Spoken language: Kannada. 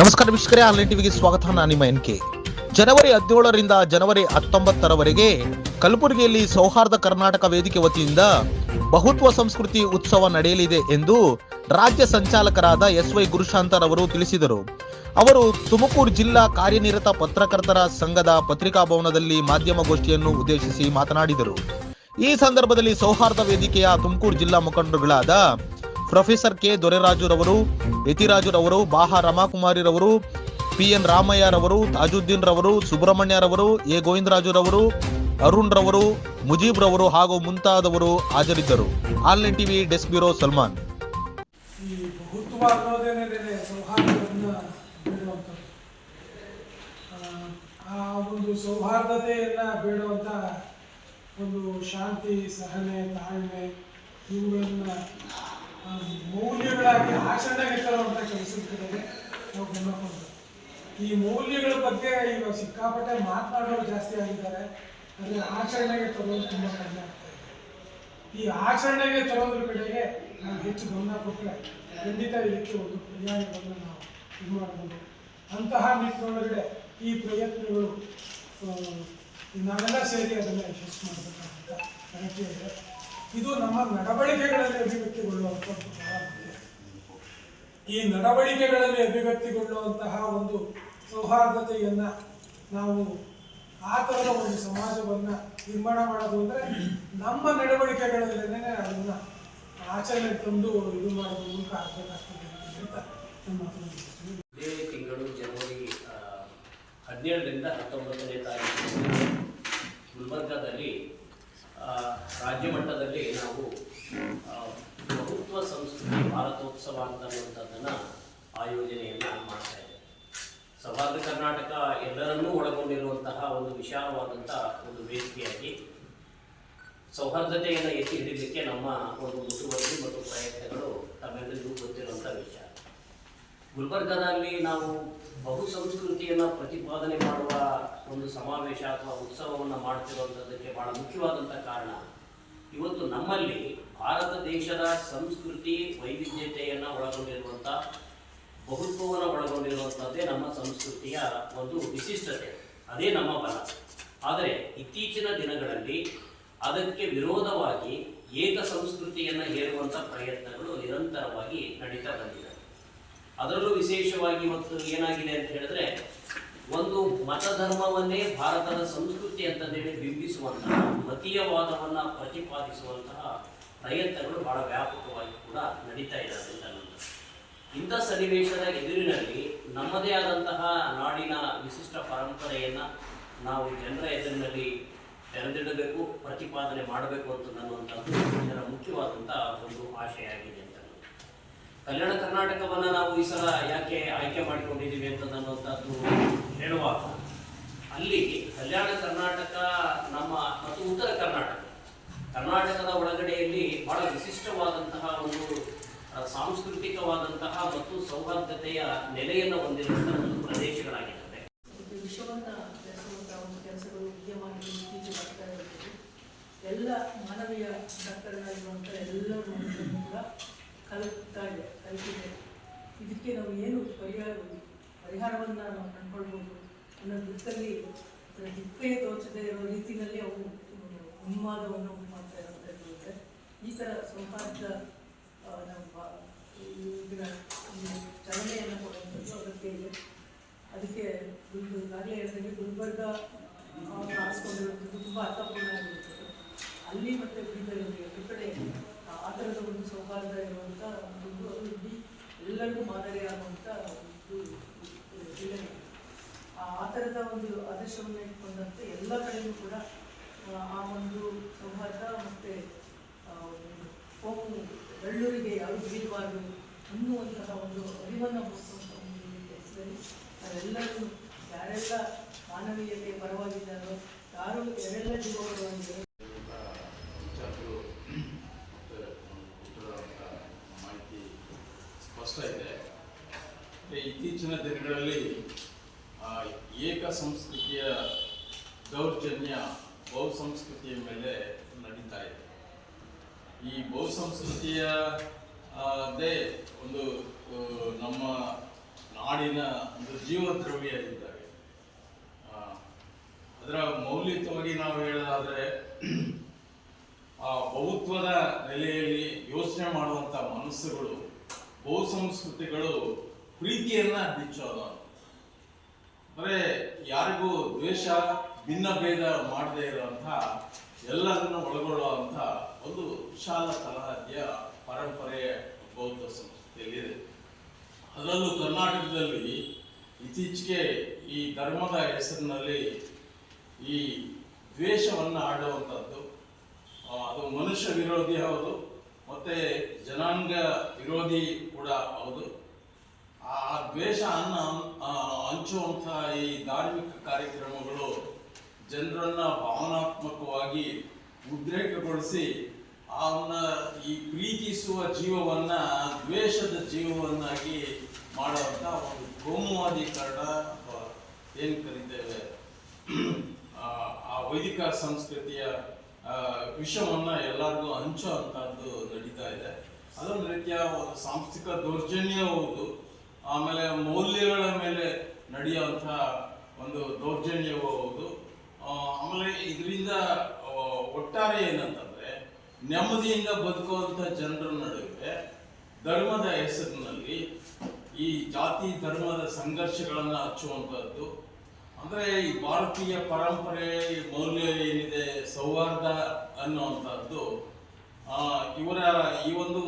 ನಮಸ್ಕಾರ ವೀಕ್ಷಕರೇ, ಆನ್ಲೈನ್ ಟಿವಿಗೆ ಸ್ವಾಗತ. ನಾನು ನಿಮ್ಮ ಎನ್ ಕೆ. ಜನವರಿ ಹದಿನೇಳರಿಂದ ಜನವರಿ ಹತ್ತೊಂಬತ್ತರವರೆಗೆ ಕಲಬುರಗಿಯಲ್ಲಿ ಸೌಹಾರ್ದ ಕರ್ನಾಟಕ ವೇದಿಕೆ ವತಿಯಿಂದ ಬಹುತ್ವ ಸಂಸ್ಕೃತಿ ಉತ್ಸವ ನಡೆಯಲಿದೆ ಎಂದು ರಾಜ್ಯ ಸಂಚಾಲಕರಾದ ಎಸ್ ವೈ ಗುರುಶಾಂತರ್ ಅವರು ತಿಳಿಸಿದರು. ಅವರು ತುಮಕೂರು ಜಿಲ್ಲಾ ಕಾರ್ಯನಿರತ ಪತ್ರಕರ್ತರ ಸಂಘದ ಪತ್ರಿಕಾ ಭವನದಲ್ಲಿ ಮಾಧ್ಯಮಗೋಷ್ಠಿಯನ್ನು ಉದ್ದೇಶಿಸಿ ಮಾತನಾಡಿದರು. ಈ ಸಂದರ್ಭದಲ್ಲಿ ಸೌಹಾರ್ದ ವೇದಿಕೆಯ ತುಮಕೂರು ಜಿಲ್ಲಾ ಮುಖಂಡರುಗಳಾದ ಪ್ರೊಫೆಸರ್ ಕೆ. ದೊರೆರಾಜುರವರು ಯತಿರಾಜುರವರು ಬಾಹ ರಮಾಕುಮಾರಿರವರು ಪಿ ಎನ್ ರಾಮಯ್ಯರವರು ತಾಜುದ್ದೀನ್ ರವರು ಸುಬ್ರಹ್ಮಣ್ಯರವರು ಎ. ಗೋವಿಂದರಾಜುರವರು ಅರುಣ್ ರವರು ಮುಜೀಬ್ ರವರು ಹಾಗೂ ಮುಂತಾದವರು ಹಾಜರಿದ್ದರು. Online TV desk bureau Salman. ಆ, ಒಂದು ಬೇಡುವಂಥ ಒಂದು ಶಾಂತಿ ಸಹನೆ ತಾಳ್ಮೆ ಇವುಗಳನ್ನ ಮೌಲ್ಯಗಳಾಗಿ ಆಚರಣೆಗೆ ತರುವಂಥ ಕೆಲಸದ ಕಡೆಗೆ ನಾವು ಗಮನ ಈ ಮೌಲ್ಯಗಳ ಬಗ್ಗೆ ಈಗ ಸಿಕ್ಕಾಪಟ್ಟೆ ಮಾತನಾಡೋರು ಜಾಸ್ತಿ ಆಗಿದ್ದಾರೆ. ಆದರೆ ಆಚರಣೆಗೆ ತರೋದು ತುಂಬ ಕಡಿಮೆ ಆಗ್ತಾ ಇದೆ. ಈ ಆಚರಣೆಗೆ ತರೋದ್ರ ಕಡೆಗೆ ನಾವು ಹೆಚ್ಚು ಗಮನ ಕೊಟ್ಟರೆ ಖಂಡಿತ ಇದಕ್ಕೆ ಒಂದು ಪರ್ಯಾಯವನ್ನು ನಾವು ಇದು ಮಾಡಬಹುದು ಅಂತಹ ನಿಟ್ಟಿನೊಳಗಡೆ ಈ ಪ್ರಯತ್ನಗಳು ನಾವೆಲ್ಲ ಸೇರಿ ಅದನ್ನು ಯಶಸ್ಸು ಮಾಡಬೇಕಾದಂಥ ಇದು ನಮ್ಮ ನಡವಳಿಕೆಗಳಲ್ಲಿ ಅಭಿವ್ಯಕ್ತಿಗೊಳ್ಳುವಂಥದ್ದು ಈ ನಡವಳಿಕೆಗಳಲ್ಲಿ ಅಭಿವ್ಯಕ್ತಿಗೊಳ್ಳುವಂತಹ ಒಂದು ಸೌಹಾರ್ದತೆಯನ್ನ ನಾವು ಆ ಥರದ ಒಂದು ಸಮಾಜವನ್ನ ನಿರ್ಮಾಣ ಮಾಡೋದು ಅಂದ್ರೆ ನಮ್ಮ ನಡವಳಿಕೆಗಳಲ್ಲೇನೆ ಅದನ್ನ ಆಚರಣೆ ತಂದು ಇದು ಮಾಡೋದು ಮೂಲಕ ಆಗ್ಬೇಕಾಗ್ತದೆ ಅಂತ. ಇದೇ ತಿಂಗಳು ಜನವರಿ ಹದಿನೇಳರಿಂದ ಹತ್ತೊಂಬತ್ತನೇ ತಾರೀಕು ಗುಲ್ಬರ್ಗಾದಲ್ಲಿ ರಾಜ್ಯ ಮಟ್ಟದಲ್ಲಿ ನಾವು ಪ್ರಭುತ್ವ ಸಂಸ್ಕೃತಿ ಭಾರತೋತ್ಸವ ಅಂತ ಅನ್ನುವಂಥದ್ದನ್ನು ಆಯೋಜನೆಯನ್ನು ಮಾಡ್ತಾ ಇದ್ದೇವೆ. ಸೌಹಾರ್ದ ಕರ್ನಾಟಕ ಎಲ್ಲರನ್ನೂ ಒಳಗೊಂಡಿರುವಂತಹ ಒಂದು ವಿಶಾಲವಾದಂಥ ಒಂದು ವೇದಿಕೆಯಾಗಿ ಸೌಹಾರ್ದತೆಯನ್ನು ಎತ್ತಿ ಹಿಡಿದಕ್ಕೆ ನಮ್ಮ ಒಂದು ಮುತುವರ್ಜಿ ಮತ್ತು ಪ್ರಯತ್ನಗಳು ತಮ್ಮೆಲ್ಲರಿಗೂ ಗೊತ್ತಿರುವಂಥ ವಿಷಯ ಗುಲ್ಬರ್ಗಾದಲ್ಲಿ ನಾವು ಬಹು ಸಂಸ್ಕೃತಿಯನ್ನು ಪ್ರತಿಪಾದನೆ ಮಾಡುವ ಒಂದು ಸಮಾವೇಶ ಅಥವಾ ಉತ್ಸವವನ್ನು ಮಾಡ್ತಿರುವಂಥದ್ದಕ್ಕೆ ಬಹಳ ಮುಖ್ಯವಾದಂಥ ಕಾರಣ ಇವತ್ತು ನಮ್ಮಲ್ಲಿ ಭಾರತ ದೇಶದ ಸಂಸ್ಕೃತಿ ವೈವಿಧ್ಯತೆಯನ್ನು ಒಳಗೊಂಡಿರುವಂಥ ಬಹುತ್ವವನ್ನು ಒಳಗೊಂಡಿರುವಂಥದ್ದೇ ನಮ್ಮ ಸಂಸ್ಕೃತಿಯ ಒಂದು ವಿಶಿಷ್ಟತೆ. ಅದೇ ನಮ್ಮ ಬಲ. ಆದರೆ ಇತ್ತೀಚಿನ ದಿನಗಳಲ್ಲಿ ಅದಕ್ಕೆ ವಿರೋಧವಾಗಿ ಏಕ ಸಂಸ್ಕೃತಿಯನ್ನು ಹೇರುವಂಥ ಪ್ರಯತ್ನಗಳು ನಿರಂತರವಾಗಿ ನಡೀತಾ ಬಂದಿದೆ. ಅದರಲ್ಲೂ ವಿಶೇಷವಾಗಿ ಇವತ್ತು ಏನಾಗಿದೆ ಅಂತ ಹೇಳಿದ್ರೆ ಒಂದು ಮತಧರ್ಮವನ್ನೇ ಭಾರತದ ಸಂಸ್ಕೃತಿ ಅಂತಂದೇಳಿ ಬಿಂಬಿಸುವಂತಹ, ಮತೀಯವಾದವನ್ನು ಪ್ರತಿಪಾದಿಸುವಂತಹ ಪ್ರಯತ್ನಗಳು ಬಹಳ ವ್ಯಾಪಕವಾಗಿ ಕೂಡ ನಡೀತಾ ಇದೆ ಅಂತ ಇಂಥ ಸನ್ನಿವೇಶದ ಎದುರಿನಲ್ಲಿ ನಮ್ಮದೇ ಆದಂತಹ ನಾಡಿನ ವಿಶಿಷ್ಟ ಪರಂಪರೆಯನ್ನು ನಾವು ಜನರ ಎದುರಿನಲ್ಲಿ ತೆರೆದಿಡಬೇಕು, ಪ್ರತಿಪಾದನೆ ಮಾಡಬೇಕು ಅಂತ ಅನ್ನುವಂಥದ್ದು ಇದರ ಮುಖ್ಯವಾದಂತಹ ಒಂದು ಆಶೆಯಾಗಿದೆ ಅಂತ. ಕಲ್ಯಾಣ ಕರ್ನಾಟಕವನ್ನ ನಾವು ಈ ಸಲ ಯಾಕೆ ಆಯ್ಕೆ ಮಾಡಿಕೊಂಡಿದ್ದೀವಿ ಅಂತ ಅನ್ನುವಂಥದ್ದು ಹೇಳುವಾಗ ಅಲ್ಲಿ ಕಲ್ಯಾಣ ಕರ್ನಾಟಕ ನಮ್ಮ ಮತ್ತು ಉತ್ತರ ಕರ್ನಾಟಕ, ಕರ್ನಾಟಕದ ಒಳಗಡೆಯಲ್ಲಿ ಬಹಳ ವಿಶಿಷ್ಟವಾದಂತಹ ಒಂದು ಸಾಂಸ್ಕೃತಿಕವಾದಂತಹ ಮತ್ತು ಸೌಹಾರ್ದತೆಯ ನೆಲೆಯನ್ನು ಹೊಂದಿರುವಂತಹ ಒಂದು ಇತ್ತೀಚೆಗೆ ಎಲ್ಲ ಮಾನವೀಯ ಡಾಕ್ಟರ್ಗಳಿರುವಂತಹ ಎಲ್ಲರೂ ಕೂಡ ಕಲಿತಾ ಇದೆ ಕಲಿತಿದೆ. ಇದಕ್ಕೆ ನಾವು ಏನು ಪರಿಹಾರ ಪರಿಹಾರವನ್ನು ನಾವು ಕಂಡುಕೊಳ್ಬೋದು ಅನ್ನೋ ದೃಷ್ಟಿಯಲ್ಲಿ ದಿಕ್ಕೇ ತೋಚದೇ ಇರೋ ರೀತಿಯಲ್ಲಿ ಅವು, ಉನ್ಮಾದವನ್ನು ಮಾಡ್ತಾ ಇರೋ ಇರುತ್ತೆ. ಈ ಥರ ಸಂಪಾದ ನಮ್ಮ ಈ ಚಲನೆಯನ್ನು ಕೊಡುವಂಥದ್ದು ಅಗತ್ಯ ಇದೆ. ಅದಕ್ಕೆ ಆಗಲೇ ಹೇಳಿದಂಗೆ ಗುಲ್ಬರ್ಗ ಆರಿಸ್ಕೊಂಡಿರುವಂಥದ್ದು ತುಂಬ ಅರ್ಥಪೂರ್ಣ ಆಗಿರುತ್ತದೆ ಅಲ್ಲಿ ಮತ್ತು ಬೀದರಲ್ಲಿ ಎರಡು ಆ- ಒಂದು ಸೌಹಾರ್ದ ಇರುವಂಥ ಒಂದು ಅದು ಇಡೀ ಎಲ್ಲರಿಗೂ ಮಾದರಿಯಾಗುವಂಥ ಒಂದು ಜಿಲ್ಲೆ ಆ ಥರದ ಒಂದು ಆದರ್ಶವನ್ನು ಇಟ್ಕೊಂಡಂತೆ ಎಲ್ಲ ಕಡೆಯೂ ಕೂಡ ಆ, ಒಂದು ಸೌಹಾರ್ದ ಮತ್ತು ಕೋಮು ಬೆಳ್ಳೂರಿಗೆ ಯಾರು ಬೀಳಬಾರ್ದು ಅನ್ನುವಂತಹ ಒಂದು ಅರಿವನ್ನು ಮೂಡಿಸುವಂಥ ಒಂದು ಕೆಲಸದಲ್ಲಿ ನಾವೆಲ್ಲರೂ ಯಾರೆಲ್ಲ ಮಾನವೀಯತೆ ಪರವಾಗಿದ್ದಾರೋ ಯಾರು ಯಾರೆಲ್ಲ ಜೀವವಾಗಿದ್ದಾರೆ ವಿಚಾರಗಳು ಮತ್ತು ಉತ್ತರವಾದಂಥ ಮಾಹಿತಿ ಸ್ಪಷ್ಟ ಇದೆ ಮತ್ತೆ ಇತ್ತೀಚಿನ ದಿನಗಳಲ್ಲಿ ಏಕ ಸಂಸ್ಕೃತಿಯ ದೌರ್ಜನ್ಯ ಬಹುಸಂಸ್ಕೃತಿಯ ಮೇಲೆ ನಡೀತಾ ಇದೆ. ಈ ಬಹುಸಂಸ್ಕೃತಿಯ ದೇ ಒಂದು ನಮ್ಮ ನಾಡಿನ ಒಂದು ಜೀವದ್ರವ್ಯ ಇದ್ದಾವೆ. ಅದರ ಮೌಲ್ಯಯುತವಾಗಿ ನಾವು ಹೇಳೋದಾದರೆ, ಆ ಬಹುತ್ವದ ನೆಲೆಯಲ್ಲಿ ಯೋಚನೆ ಮಾಡುವಂತ ಮನಸ್ಸುಗಳು, ಬಹುಸಂಸ್ಕೃತಿಗಳು ಪ್ರೀತಿಯನ್ನ ಬಿಚ್ಚೋದು ಅಂದ್ರೆ ಯಾರಿಗೂ ದ್ವೇಷ ಭಿನ್ನ ಭೇದ ಮಾಡದೇ ಇರುವಂತಹ ಎಲ್ಲರನ್ನು ಒಳಗೊಳ್ಳುವಂಥ ಒಂದು ವಿಶಾಲ ತಳಹದಿಯ ಪರಂಪರೆ ಬೌದ್ಧ ಸಂಸ್ಕೃತಿಯಲ್ಲಿದೆ. ಅದರಲ್ಲೂ ಕರ್ನಾಟಕದಲ್ಲಿ ಇತ್ತೀಚೆಗೆ ಈ ಧರ್ಮದ ಹೆಸರಿನಲ್ಲಿ ಈ ದ್ವೇಷವನ್ನು ಆಡುವಂಥದ್ದು. ಅದು ಮನುಷ್ಯ ವಿರೋಧಿ ಹೌದು, ಮತ್ತೆ ಜನಾಂಗ ವಿರೋಧಿ ಕೂಡ ಹೌದು. ಆ ದ್ವೇಷ ಅನ್ನ ಹಂಚುವಂಥ ಈ ಧಾರ್ಮಿಕ ಕಾರ್ಯಕ್ರಮಗಳು ಜನರನ್ನ ಭಾವನಾತ್ಮಕವಾಗಿ ಉದ್ರೇಕಗೊಳಿಸಿ ಅವನ್ನ ಈ ಪ್ರೀತಿಸುವ ಜೀವವನ್ನ ದ್ವೇಷದ ಜೀವವನ್ನಾಗಿ ಮಾಡುವಂತ ಒಂದು ಕೋಮುವಾದೀಕರಣ ಅಥವಾ ಏನ್ ಕರಿತೇವೆ ಆ, ವೈದಿಕ ಸಂಸ್ಕೃತಿಯ ವಿಷವನ್ನ ಎಲ್ಲರಿಗೂ ಹಂಚುವಂತಹದ್ದು ನಡೀತಾ ಇದೆ. ಅದೊಂದು ರೀತಿಯ ಸಾಂಸ್ಥಿಕ ದೌರ್ಜನ್ಯ ಹೌದು. ಆಮೇಲೆ ಮೌಲ್ಯಗಳ ಮೇಲೆ ನಡೆಯುವಂಥ ಒಂದು ದೌರ್ಜನ್ಯವೂ ಹೌದು. ಆಮೇಲೆ ಇದರಿಂದ ಒಟ್ಟಾರೆ ಏನಂತಂದರೆ, ನೆಮ್ಮದಿಯಿಂದ ಬದುಕುವಂಥ ಜನರ ನಡುವೆ ಧರ್ಮದ ಹೆಸರಿನಲ್ಲಿ ಈ ಜಾತಿ ಧರ್ಮದ ಸಂಘರ್ಷಗಳನ್ನು ಹಚ್ಚುವಂಥದ್ದು. ಅಂದ್ರೆ ಈ ಭಾರತೀಯ ಪರಂಪರೆ ಮೌಲ್ಯ ಏನಿದೆ, ಸೌಹಾರ್ದ ಅನ್ನುವಂಥದ್ದು ಇವರ ಈ ಒಂದು